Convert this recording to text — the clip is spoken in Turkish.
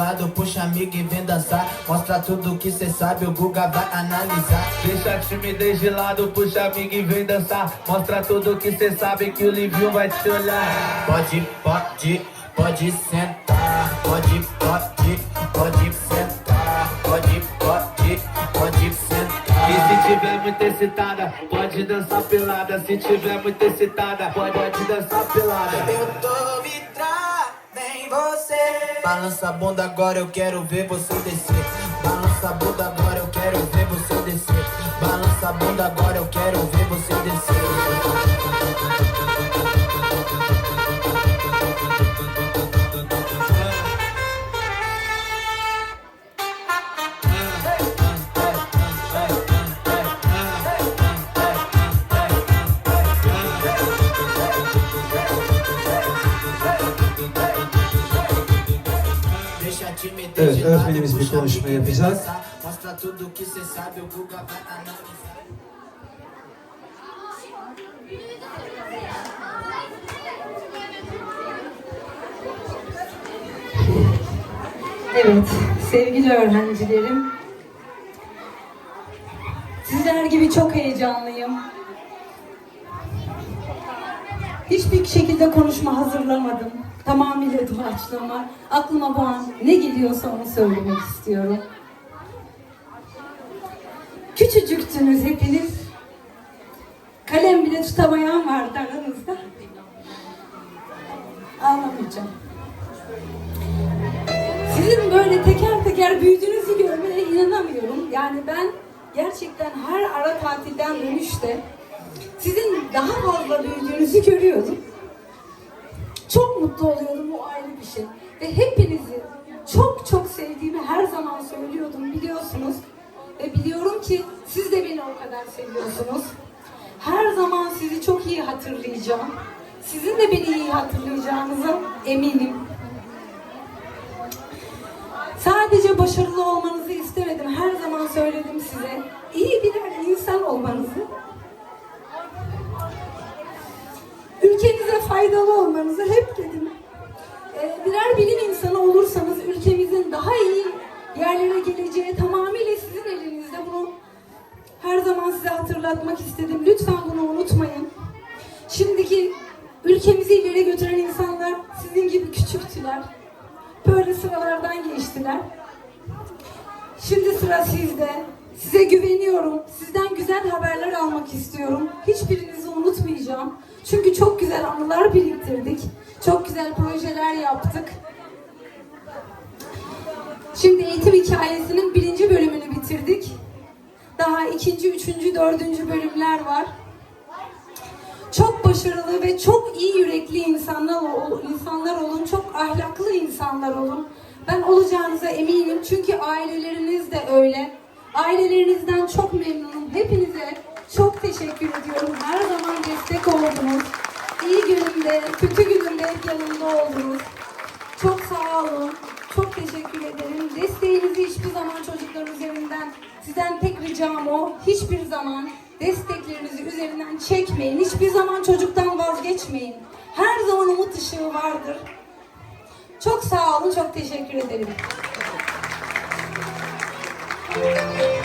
lado, puxa amigo e vem dançar. Mostra tudo que cê sabe, o Guga vai analisar. Deixa a timidez de lado, puxa amigo e vem dançar. Mostra tudo que cê sabe que o Livinho vai te olhar. Pode, pode, pode sentar. Pode, pode, pode sentar. Pode, pode, pode sentar. E se tiver muito excitada, pode dançar pelada. Se tiver muito excitada, pode, pode dançar pelada. Eu tô você. Balança a bunda agora, eu quero ver você descer. Balança a bunda agora, eu quero ver você descer. Balança a bunda agora, eu quero ver você descer. Evet, öğretmenimiz bir konuşma yapacak. Evet, sevgili öğrencilerim. Sizler gibi çok heyecanlıyım. Hiçbir şekilde konuşma hazırlamadım. Tamamıyla doğaçlama. Aklıma bu an ne geliyorsa onu söylemek istiyorum. Küçücüktünüz hepiniz. Kalem bile tutamayan vardı aranızda. Ağlamayacağım. Sizin böyle teker teker büyüdüğünüzü görmeye inanamıyorum. Yani ben gerçekten her ara tatilden dönüşte sizin daha fazla büyüdüğünüzü görüyordum. Mutlu oluyordum o ayrı bir şey. Ve hepinizi çok çok sevdiğimi her zaman söylüyordum biliyorsunuz. Ve biliyorum ki siz de beni o kadar seviyorsunuz. Her zaman sizi çok iyi hatırlayacağım. Sizin de beni iyi hatırlayacağınıza eminim. Sadece başarılı olmanızı istemedim. Her zaman söyledim size. İyi birer insan olmanızı. Faydalı olmanızı hep dedim. Ee, birer bilim insanı olursanız ülkemizin daha iyi yerlere geleceği tamamıyla sizin elinizde. Bunu her zaman size hatırlatmak istedim. Lütfen bunu unutmayın. Şimdiki ülkemizi ileri götüren insanlar sizin gibi küçüktüler. Böyle sıralardan geçtiler. Şimdi sıra sizde. Size güveniyorum. Sizden güzel haberler almak istiyorum. Hiçbirinizi unutmayacağım. Çünkü çok güzel anılar biriktirdik. Çok güzel projeler yaptık. Şimdi eğitim hikayesinin birinci bölümünü bitirdik. Daha ikinci, üçüncü, dördüncü bölümler var. Çok başarılı ve çok iyi yürekli insanlar, insanlar olun, çok ahlaklı insanlar olun. Ben olacağınıza eminim çünkü aileleriniz de öyle. Ailelerinizden çok memnunum. Hepinize çok teşekkür ediyorum. Her zaman destek oldunuz. İyi günümde, kötü günümde hep yanımda oldunuz. Çok sağ olun. Çok teşekkür ederim. Desteğinizi hiçbir zaman çocuklar üzerinden, sizden tek ricam o. Hiçbir zaman desteklerinizi üzerinden çekmeyin. Hiçbir zaman çocuktan vazgeçmeyin. Her zaman umut ışığı vardır. Çok sağ olun, çok teşekkür ederim. Thank you.